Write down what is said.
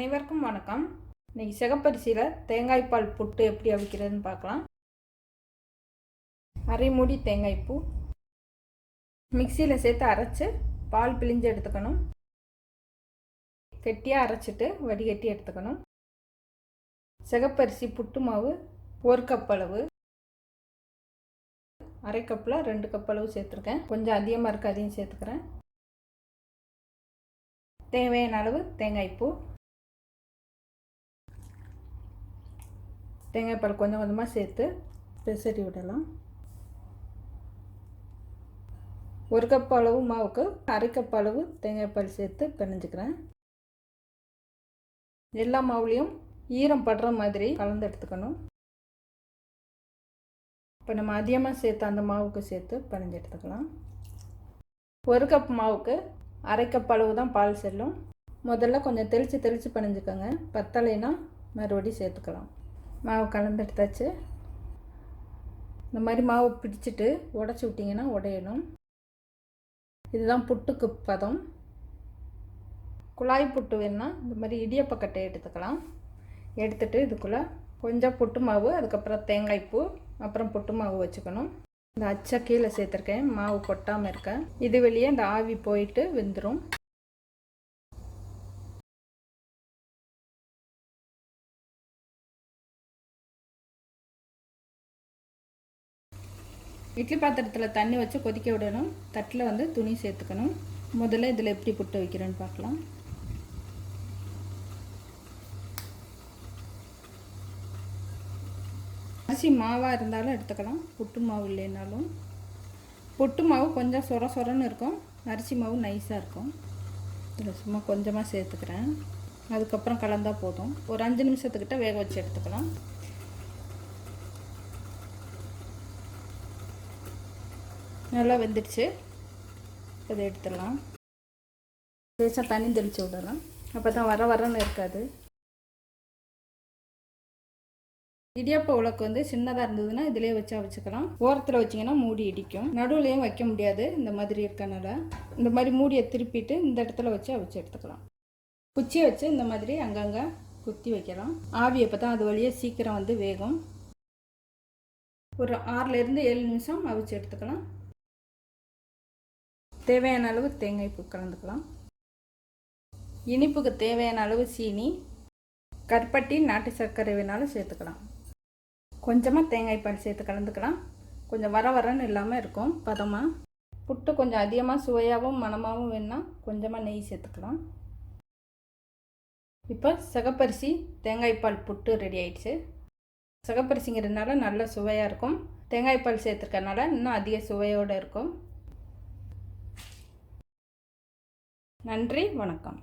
அனைவருக்கும் வணக்கம். இன்றைக்கி சிகப்பரிசியில் தேங்காய் பால் புட்டு எப்படி அவிக்கிறதுன்னு பார்க்கலாம். அரை மூடி தேங்காய் பூ. மிக்சியில் சேர்த்து அரைச்சி பால் பிழிஞ்சு எடுத்துக்கணும். கெட்டியாக அரைச்சிட்டு வடிகட்டி எடுத்துக்கணும். சிகப்பரிசி புட்டு மாவு ஒரு கப் அளவு. அரை கப்பில் ரெண்டு கப் அளவு சேர்த்துருக்கேன். கொஞ்சம் அதிகமாக இருக்குது அதையும் சேர்த்துக்கிறேன். தேவையான அளவு தேங்காய் தேங்காய்ப்பால் கொஞ்சம் கொஞ்சமாக சேர்த்து பெசரி விடலாம். ஒரு கப் அளவு மாவுக்கு அரை கப் அளவு தேங்காய்பால் சேர்த்து பிணைஞ்சிக்கிறேன். எல்லா மாவுலேயும் ஈரம் படுற மாதிரி கலந்து எடுத்துக்கணும். இப்போ நம்ம அதிகமாக சேர்த்து அந்த மாவுக்கு சேர்த்து பிணைஞ்சு எடுத்துக்கலாம். ஒரு கப் மாவுக்கு அரை கப் அளவு தான் பால் செல்லும். முதல்ல கொஞ்சம் தெளித்து தெளித்து பிணைஞ்சுக்கோங்க. பத்தலைனா மறுபடியும் சேர்த்துக்கலாம். மாவு கலந்தெடுத்தாச்சு இந்த மாதிரி மாவு பிடிச்சிட்டு உடச்சி விட்டிங்கன்னா உடையணும். இதுதான் புட்டுக்கு பதம். குழாய் புட்டு வேணுன்னா இந்த மாதிரி இடியப்பக்கட்டை எடுத்துக்கலாம். எடுத்துட்டு இதுக்குள்ளே கொஞ்சம் புட்டு மாவு அதுக்கப்புறம் தேங்காய் பூ அப்புறம் புட்டு மாவு வச்சுக்கணும். இந்த அச்சை கீழே சேர்த்துருக்கேன் மாவு கொட்டாமல் இருக்கேன் இது வெளியே இந்த ஆவி போயிட்டு வெந்துடும் இட்லி பாத்திரத்தில் தண்ணி வச்சு கொதிக்க விடணும். தட்டில் வந்து துணி சேர்த்துக்கணும். முதல்ல இதில் எப்படி புட்டு வைக்கிறேன்னு பார்க்கலாம். அரிசி மாவாக இருந்தாலும் எடுத்துக்கலாம். புட்டு மாவு இல்லைனாலும். புட்டு மாவு கொஞ்சம் சொர சொரன்னு இருக்கும். அரிசி மாவு நைஸாக இருக்கும். இதில் சும்மா கொஞ்சமாக சேர்த்துக்கிறேன். அதுக்கப்புறம் கலந்தால் போதும். ஒரு அஞ்சு நிமிஷத்துக்கிட்ட வேக வச்சு எடுத்துக்கலாம். நல்லா வெந்துடுச்சு. அதை எடுத்துடலாம். லேசாக தண்ணி தெளித்து விடலாம். அப்போ தான் வர வரன்னு இருக்காது. இடியாப்ப உலக்கு வந்து சின்னதாக இருந்ததுன்னா இதிலே வச்சா வச்சுக்கலாம். ஓரத்தில் வச்சிங்கன்னா மூடி இடிக்கும். நடுவுலையும் வைக்க முடியாது. இந்த மாதிரி இருக்கனால. இந்த மாதிரி மூடியை திருப்பிட்டு இந்த இடத்துல வச்சு அவிச்சு எடுத்துக்கலாம். குச்சியை வச்சு இந்த மாதிரி அங்கங்கே குத்தி வைக்கலாம். ஆவி அப்போ தான் அது வழியாக சீக்கிரம் வந்து வேகும். ஒரு ஆறுலேருந்து ஏழு நிமிஷம் அவிச்சு எடுத்துக்கலாம். தேவையான அளவு தேங்காய் பூ கலந்துக்கலாம். இனிப்புக்கு தேவையான அளவு சீனி கற்பட்டி நாட்டு சர்க்கரை வேணாலும் சேர்த்துக்கலாம். கொஞ்சமாக தேங்காய் பால் சேர்த்து கலந்துக்கலாம். கொஞ்சம் வர வரன்னு இல்லாமல் இருக்கும் பதமாக புட்டு கொஞ்சம் அதிகமாக சுவையாகவும் மணமாகவும் வேணால் கொஞ்சமாக நெய் சேர்த்துக்கலாம். இப்போ சிகப்பரிசி தேங்காய் பால் புட்டு ரெடி ஆயிடுச்சு. சிகப்பரிசிங்கிறதுனால நல்ல சுவையாக இருக்கும். தேங்காய் பால் சேர்த்துருக்கறனால இன்னும் அதிக சுவையோடு இருக்கும். நன்றி வணக்கம்.